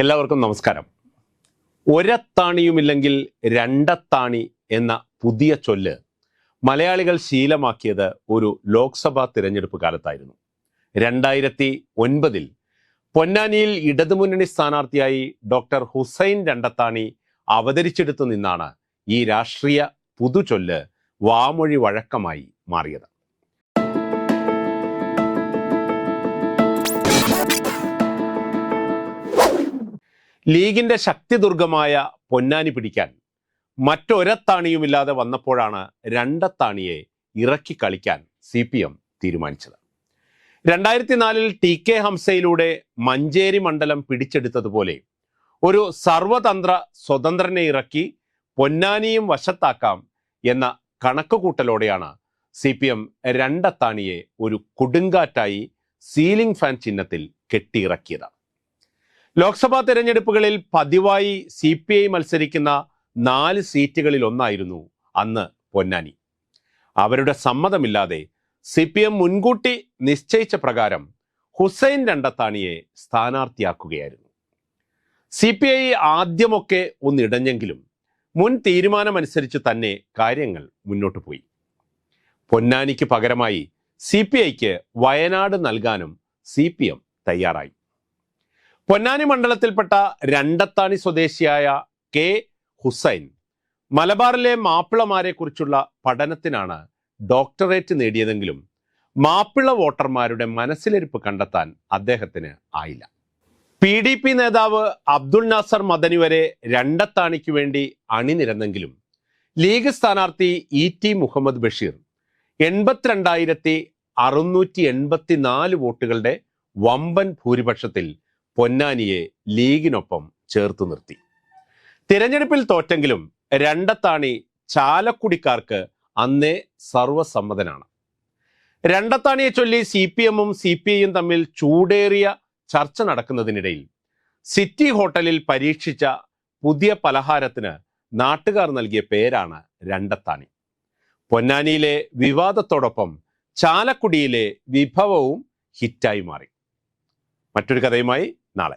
എല്ലാവർക്കും നമസ്കാരം. ഒരത്താണിയുമില്ലെങ്കിൽ രണ്ടത്താണി എന്ന പുതിയ ചൊല്ല് മലയാളികൾ ശീലമാക്കിയത് ഒരു ലോക്സഭാ തിരഞ്ഞെടുപ്പ് കാലത്തായിരുന്നു. രണ്ടായിരത്തി ഒൻപതിൽ പൊന്നാനിയിൽ ഇടതുമുന്നണി സ്ഥാനാർത്ഥിയായി ഡോക്ടർ ഹുസൈൻ രണ്ടത്താണി അവതരിച്ചെടുത്തു നിന്നാണ് ഈ രാഷ്ട്രീയ പുതുചൊല്ല് വാമൊഴി വഴക്കമായി മാറിയത്. ലീഗിന്റെ ശക്തിദുർഗമായ പൊന്നാനി പിടിക്കാൻ മറ്റൊരത്താണിയുമില്ലാതെ വന്നപ്പോഴാണ് രണ്ടത്താണിയെ ഇറക്കി കളിക്കാൻ സി പി എം തീരുമാനിച്ചത്. രണ്ടായിരത്തി നാലിൽ ടി കെ ഹംസയിലൂടെ മഞ്ചേരി മണ്ഡലം പിടിച്ചെടുത്തതുപോലെ ഒരു സർവതന്ത്ര സ്വതന്ത്രനെ ഇറക്കി പൊന്നാനിയും വശത്താക്കാം എന്ന കണക്കുകൂട്ടലോടെയാണ് സി പി എം രണ്ടത്താണിയെ ഒരു കൊടുങ്കാറ്റായി സീലിംഗ് ഫാൻ ചിഹ്നത്തിൽ കെട്ടിയിറക്കിയത്. ലോക്സഭാ തെരഞ്ഞെടുപ്പുകളിൽ പതിവായി സി പി ഐ മത്സരിക്കുന്ന നാല് സീറ്റുകളിൽ ഒന്നായിരുന്നു അന്ന് പൊന്നാനി. അവരുടെ സമ്മതമില്ലാതെ സി പി എം മുൻകൂട്ടി നിശ്ചയിച്ച പ്രകാരം ഹുസൈൻ രണ്ടത്താണിയെ സ്ഥാനാർത്ഥിയാക്കുകയായിരുന്നു. സി പി ഐ ആദ്യമൊക്കെ ഒന്നിടഞ്ഞെങ്കിലും മുൻ തീരുമാനമനുസരിച്ച് തന്നെ കാര്യങ്ങൾ മുന്നോട്ട് പോയി. പൊന്നാനിക്ക് പകരമായി സി പി ഐക്ക് വയനാട് നൽകാനും സി പി എം തയ്യാറായി. പൊന്നാനി മണ്ഡലത്തിൽപ്പെട്ട രണ്ടത്താണി സ്വദേശിയായ കെ. ഹുസൈൻ മലബാറിലെ മാപ്പിളമാരെ കുറിച്ചുള്ള പഠനത്തിനാണ് ഡോക്ടറേറ്റ് നേടിയതെങ്കിലും മാപ്പിള വോട്ടർമാരുടെ മനസ്സിലിരിപ്പ് കണ്ടെത്താൻ അദ്ദേഹത്തിന് ആയില്ല. പി ഡി പി നേതാവ് അബ്ദുൾ നാസർ മദനി വരെ രണ്ടത്താണിക്ക് വേണ്ടി അണിനിരന്നെങ്കിലും ലീഗ് സ്ഥാനാർത്ഥി ഇ ടി മുഹമ്മദ് ബഷീർ എൺപത്തിരണ്ടായിരത്തി അറുന്നൂറ്റി എൺപത്തിനാല് വോട്ടുകളുടെ വമ്പൻ ഭൂരിപക്ഷത്തിൽ പൊന്നാനിയെ ലീഗിനൊപ്പം ചേർത്ത് നിർത്തി. തിരഞ്ഞെടുപ്പിൽ തോറ്റെങ്കിലും രണ്ടത്താണി ചാലക്കുടിക്കാർക്ക് അന്നേ സർവസമ്മതനാണ് രണ്ടത്താണിയെ ചൊല്ലി സി പി എമ്മും സി പി ഐയും തമ്മിൽ ചൂടേറിയ ചർച്ച നടക്കുന്നതിനിടയിൽ സിറ്റി ഹോട്ടലിൽ പരീക്ഷിച്ച പുതിയ പലഹാരത്തിന് നാട്ടുകാർ നൽകിയ പേരാണ് രണ്ടത്താണി. പൊന്നാനിയിലെ വിവാദത്തോടൊപ്പം ചാലക്കുടിയിലെ വിഭവവും ഹിറ്റായി മാറി. മറ്റൊരു കഥയുമായി No